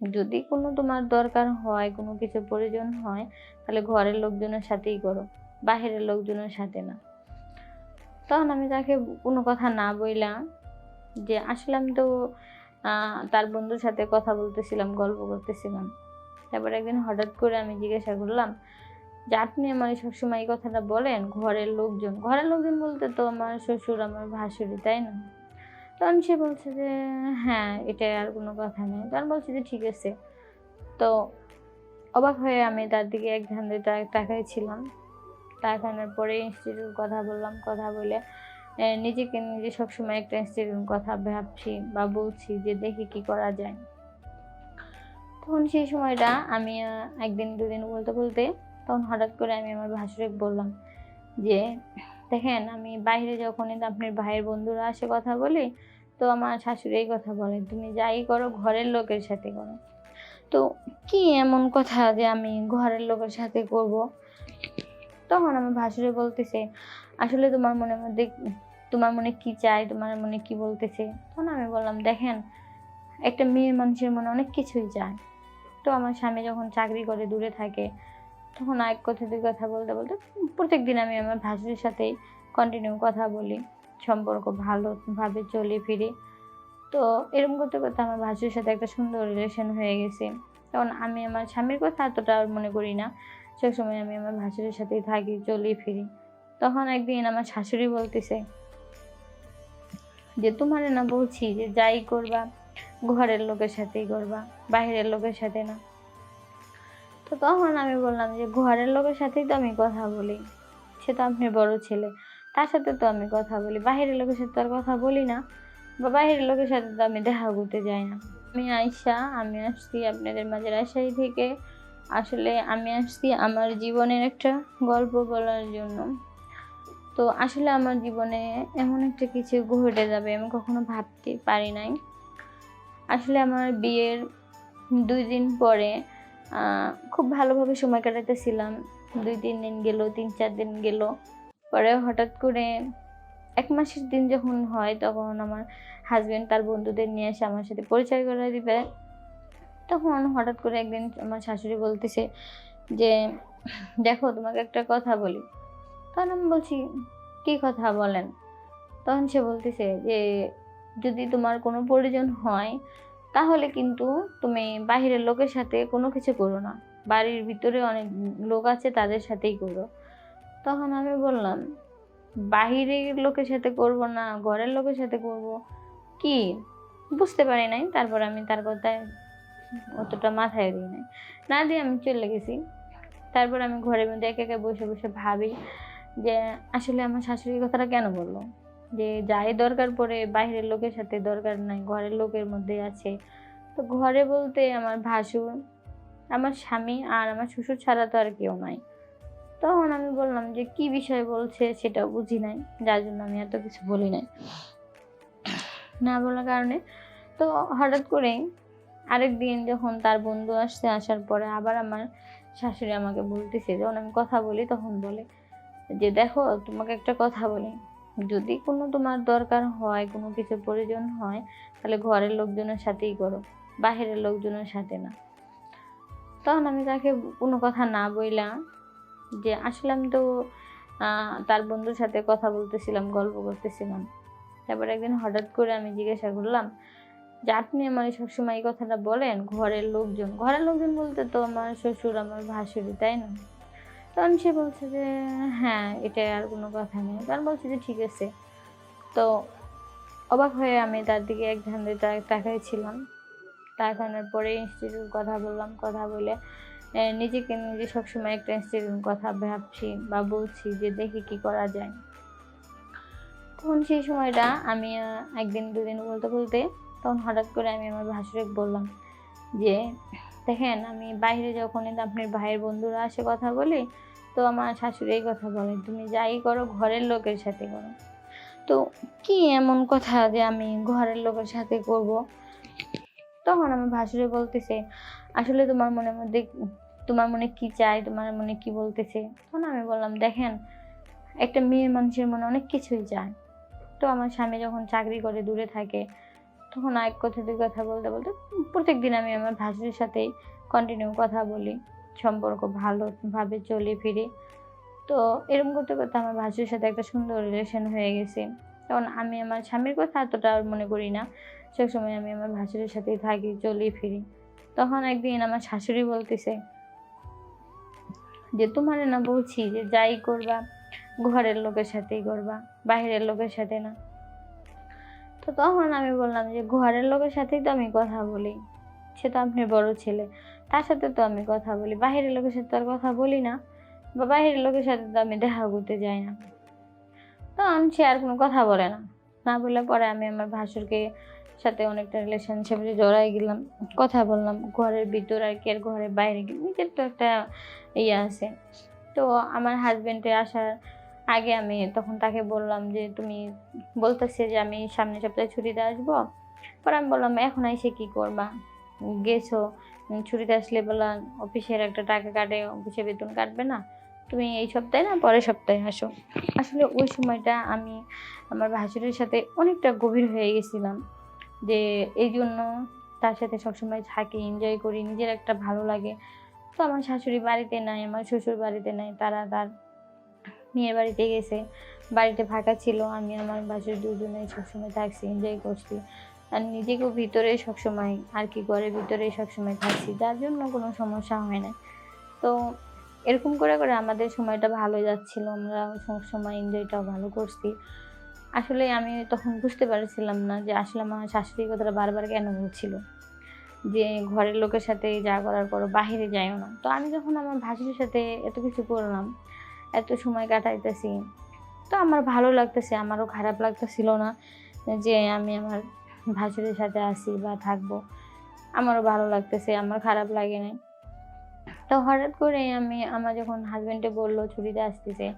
যদি কোনো তোমার দরকার হয়, কোনো কিছু প্রয়োজন হয়, তাহলে ঘরের লোকজনের সাথেই করো, বাহিরের লোকজনের সাথে না। তখন আমি তাকে কোনো কথা না বললাম যে, আসলে আমি তো তার বন্ধুর সাথে কথা বলতেছিলাম, গল্প করতেছিলাম। তারপর একদিন হঠাৎ করে আমি জিজ্ঞাসা করলাম, যে, আপনি আমার সবসময় এই কথাটা বলেন? ঘরের লোকজন? ঘরের লোকজন বলতে তো আমার শ্বশুর, আমার ভাসুরি, তাই না? তখন সে বলছে যে হ্যাঁ এটা আর কোনো কথা নেই। তখন বলছে যে, ঠিক আছে। তো অবাক হয়ে আমি তার দিকে এক ধ্যান দিয়ে ছিলাম। তাকানোর পরে ইনস্টিটিউট কথা বললাম, কথা বলে নিজেকে নিজে সবসময় একটা ইনস্টিটিউট কথা ভাবছি বা বলছি যে, দেখি কি করা যায়। তখন সেই সময়টা আমি একদিন দুদিন বলতে বলতে তখন হঠাৎ করে আমি আমার ভাসুরে বললাম যে দেখেন, আমি বাইরে যখন আপনার ভাইয়ের বন্ধুরা আসে কথা বলি, তো আমার শাশুড়ি এই কথা বলে তুমি যাই করো, ঘরের লোকের সাথে করো। তো কি এমন কথা যে আমি ঘরের লোকের সাথে করব? তখন আমার ভাসুরে বলতেছে, আসলে তোমার মনের মধ্যে, তোমার মনে কি চাই, তোমার মনে কি বলতেছে? তখন আমি বললাম, দেখেন, একটা মেয়ে মানুষের মনে অনেক কিছুই চায়। তো আমার স্বামী যখন চাকরি করে, দূরে থাকে তখন এক কথা, দুই কথা বলতে বলতে প্রত্যেক দিন আমি আমার ভাসুরের সাথেই কন্টিনিউ কথা বলি, সম্পর্ক ভালোভাবে চলি ফিরি। তো এরকম করতে করতে আমার ভাসুরের সাথে একটা সুন্দর রিলেশন হয়ে গেছে। তখন আমি আমার স্বামীর কথা এতটা মনে করি না সবসময় আমি আমার ভাসুরের সাথেই থাকি চলি ফিরি। তখন একদিন আমার শাশুড়ি বলতেছে যে, তোমার না বলছি যে, যাই করবা, ঘরের লোকের সাথেই করবা, বাইরের লোকের সাথে না। তো তখন আমি বললাম যে, ঘরের লোকের সাথেই তো আমি কথা বলি। সে তো আপনি বড় ছেলে। তার সাথে তো আমি কথা বলি। বাইরের লোকের সাথে তো আর কথা বলি না। বা বাইরের লোকের সাথে তো আমি দেখা করতে যাই না। আমি আয়সা আমি আসছি আপনাদের মাঝে রাজশাহী থেকে। আসলে আমি আসছি আমার জীবনের একটা গল্প বলার জন্য। তো আসলে আমার জীবনে এমন একটা কিছু ঘটে যাবে আমি কখনো ভাবতে পারি নাই। আসলে আমার বিয়ের দুই দিন পরে খুব ভালোভাবে সময় কাটাতেছিলাম দুই তিন দিন গেল, তিন চার দিন গেল। পরে হঠাৎ করে এক মাসের দিন যখন হয় তখন আমার হাজব্যান্ড তার বন্ধুদের নিয়ে এসে আমার সাথে পরিচয় করে দিবে। তখন হঠাৎ করে একদিন আমার শাশুড়ি বলতেছে যে, দেখো, তোমাকে একটা কথা বলি। তখন আমি বলছি, কি কথা বলেন? তখন সে বলতেছে যে, যদি তোমার কোনো প্রয়োজন হয় তাহলে কিন্তু তুমি বাহিরের লোকের সাথে কোনো কিছু করো না। বাড়ির ভিতরে অনেক লোক আছে, তাদের সাথেই করো। তখন আমি বললাম, বাহিরের লোকের সাথে করব না, ঘরের লোকের সাথে করব? কি? বুঝতে পারি নাই। তারপর আমি তার কথায় অতটা মাথায় দিই নাই। না দিয়ে আমি চলে গেছি। তারপর আমি ঘরের মধ্যে একে একে বসে বসে ভাবি যে, আসলে আমার শাশুড়ির কথাটা কেন বলল? যে যাই দরকার পড়ে, বাইরের লোকের সাথে দরকার নাই, ঘরের লোকের মধ্যে আছে। তো ঘরে বলতে আমার ভাসুর আমার স্বামী আর আমার শ্বশুর ছাড়া তো আর কেউ নাই। তখন আমি বললাম যে, কি বিষয় বলছে সেটাও বুঝি নাই, যার জন্য আমি এত কিছু বলি নাই। না বলার কারণে তো হঠাৎ করে আরেক দিন যখন তার বন্ধু আসছে, আসার পরে আবার আমার শাশুড়ি আমাকে বলতেছে, যখন আমি কথা বলি তখন বলে যে, দেখো তোমাকে একটা কথা বলি। যদি কোনো তোমার দরকার হয়, কোনো কিছু প্রয়োজন হয়, তাহলে ঘরের লোকজনের সাথেই করো, বাহিরের লোকজনের সাথে না। তখন আমি তাকে কোনো কথা না বইলাম যে, আসলে আমি তো তার বন্ধুর সাথে কথা বলতেছিলাম, গল্প করতেছিলাম। তারপর একদিন হঠাৎ করে আমি জিজ্ঞাসা করলাম, যে, আপনি আমার সবসময় এই কথাটা বলেন? ঘরের লোকজন ঘরের লোকজন বলতে তো আমার শ্বশুর, আমার ভাসুরি, তাই না? তখন সে বলছে যে হ্যাঁ এটা আর কোনো কথা নেই। তখন বলছে যে, ঠিক আছে। তো অবাক হয়ে আমি তার দিকে এক ধ্যান দিয়ে তাকাইছিলাম। তাকানোর পরে ইনস্টিটিউট কথা বললাম, কথা বলে নিজেকে নিজে সবসময় একটা ইনস্টিটিউট কথা ভাবছি বা বলছি যে, দেখি কি করা যায়। তখন সেই সময়টা আমি একদিন দুদিন বলতে বলতে তখন হঠাৎ করে আমি আমার ভাসুরে বললাম যে, দেখেন, আমি বাইরে যখন আপনার ভাইয়ের বন্ধুরা আসে কথা বলি তো আমার শাশুড়ি কথা বলে, তুমি যাই করো, ঘরের লোকের সাথে করো। তো কি এমন কথা যে আমি ঘরের লোকের সাথে করব? তখন আমার ভাসুরে বলতেছে, আসলে তোমার মনের মধ্যে, তোমার মনে কি চাই তোমার মনে কি বলতেছে? তখন আমি বললাম, দেখেন, একটা মেয়ে মানুষের মনে অনেক কিছুই চায়। তো আমার স্বামী যখন চাকরি করে দূরে থাকে, তখন এক কথা, দুই কথা বলতে বলতে প্রত্যেক দিন আমি আমার ভাসুরের সাথেই কন্টিনিউ কথা বলি। সম্পর্ক ভালোভাবে চলে ফিরে। তো এরকম করতে করতে আমার ভাসুরের সাথে একটা সুন্দর রিলেশন হয়ে গেছে। তখন আমি আমার স্বামীর কথা এতটা আর মনে করি না। সবসময় আমি আমার ভাসুরের সাথেই থাকি চলি ফিরি। তখন একদিন আমার শাশুড়ি বলতেছে যে, তোমারে না বলছি যে, যাই করবা, ঘরের লোকের সাথেই করবা, বাইরের লোকের সাথে না। তো তখন আমি বললাম যে, ঘরের লোকের সাথেই তো আমি কথা বলি। সে তো আপনার বড় ছেলে। তার সাথে তো আমি কথা বলি বাইরের লোকের সাথে তো আর কথা বলি না, বা বাইরের লোকের সাথে তো আমি দেখা করতে যাই না। তখন সে আর কোনো কথা বলে না। না বলে পরে আমি আমার ভাসুরকে সাথে অনেকটা রিলেশনশিপে জড়াই গেলাম, কথা বললাম, ঘরের ভিতর আর কি, আর ঘরের বাইরে নিজের তো একটা ইয়ে আছে। তো আমার হাজবেন্ডের আসার আগে আমি তখন তাকে বললাম যে, তুমি বলতেছে যে আমি সামনের সপ্তাহে ছুটিতে আসব। পরে আমি বললাম, এখন এসে কি করবা? গেছো ছুটিতে আসলে বললাম, অফিসের একটা টাকা কাটে, অফিসে বেতন কাটবে না। তুমি এই সপ্তাহে না, পরের সপ্তাহে আসো। আসলে ওই সময়টা আমি আমার ভাসুরের সাথে অনেকটা গভীর হয়ে গেছিলাম যে এই জন্য তার সাথে সবসময় থাকি এনজয় করি, নিজের একটা ভালো লাগে। তো আমার শাশুড়ি বাড়িতে নাই, আমার শ্বশুর বাড়িতে নাই, তারা তার মেয়ের বাড়িতে গেছে। বাড়িতে ফাঁকা ছিল, আমি আমার বাসুর দুজনে সবসময় থাকছি এনজয় করছি। আর নিজেকেও ভিতরে সবসময় আর কি ঘরের ভিতরে সবসময় থাকছি, যার জন্য কোনো সমস্যা হয় না। তো এরকম করে করে আমাদের সময়টা ভালো যাচ্ছিল, আমরা সবসময় এনজয়টাও ভালো করছি। আসলে আমি তখন বুঝতে পারছিলাম না যে আসলে আমার শাশুড়ি কথাটা বারবার কেন বলছিল, যে ঘরের লোকের সাথে যা করার পরও বাহিরে যাইও না। তো আমি যখন আমার ভাসুরের সাথে এত কিছু করলাম, এত সময় কাটাইতেছি, তো আমার ভালো লাগতেছে, আমারও খারাপ লাগতেছিল না যে আমি আমার ভাসুরের সাথে আসি বা থাকব। আমারও ভালো লাগতেছে, আমার খারাপ লাগে না তো হঠাৎ করে আমি, আমার যখন হাজব্যান্ডে বলল ছুটিতে আসতেছে,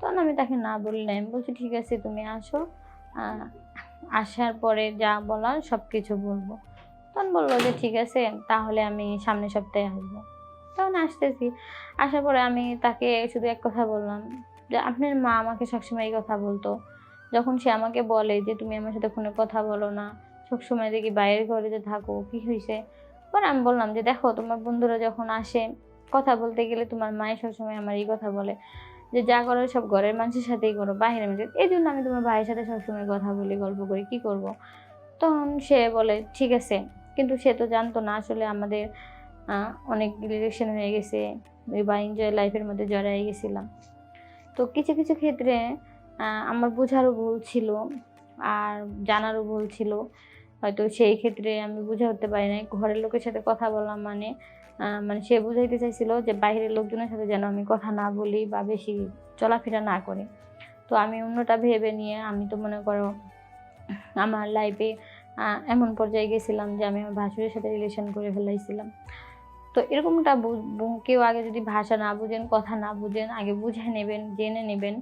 তখন আমি তাকে না বলি নাই আমি বলছি, ঠিক আছে, তুমি আসো। আসার পরে যা বলার সব কিছু বলব। তখন বলল যে, ঠিক আছে, তাহলে আমি সামনের সপ্তাহে আসব। তখন আসতেছি। আসার পরে আমি তাকে শুধু এক কথা বললাম যে, আপনার মা আমাকে সবসময় এই কথা বলতো। যখন সে আমাকে বলে যে, তুমি আমার সাথে ফোনে কথা বলো না সবসময় দেখি বাইরের ঘরে যে থাকো, কি হয়েছে পরে আমি বললাম যে, দেখো, তোমার বন্ধুরা যখন আসে, কথা বলতে গেলে তোমার মায়ের সবসময় আমার এই কথা বলে, যে যা করো সব ঘরের মানুষের সাথেই করো, বাইরের মানুষের এই জন্য আমি তোমার ভাইয়ের সাথে সবসময় কথা বলি, গল্প করি, কি করব? তখন সে বলে, ঠিক আছে। কিন্তু সে তো জানতো না, আসলে আমাদের অনেক রিলেশন হয়ে গেছে, বা এনজয় লাইফের মধ্যে জড়াই গেছিলাম। তো কিছু কিছু ক্ষেত্রে আমার বোঝারও ভুল ছিল। আর জানারও ভুল ছিল। হয়তো সেই ক্ষেত্রে আমি বুঝে উঠতে পারি নাই। ঘরের লোকের সাথে কথা বললাম মানে মানে সে বুঝাইতে চাইছিল যে বাইরের লোকজনের সাথে যেন আমি কথা না বলি বা বেশি চলাফেরা না করি। তো আমি অন্যটা ভেবে নিয়ে আমি তো মনে করো আমার লাইফে এমন পর্যায়ে গেছিলাম যে আমি আমার ভাসুরের সাথে রিলেশন করে ফেলাইছিলাম। তো এরকমটা কেউ আগে যদি ভাষা না বুঝেন, কথা না বুঝেন, আগে বুঝে নেবেন, জেনে নেবেন।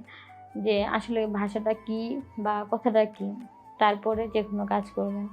যে আসলে ভাষাটা কি বা কথাটা কি? তারপরে যে কোনো কাজ করবেন।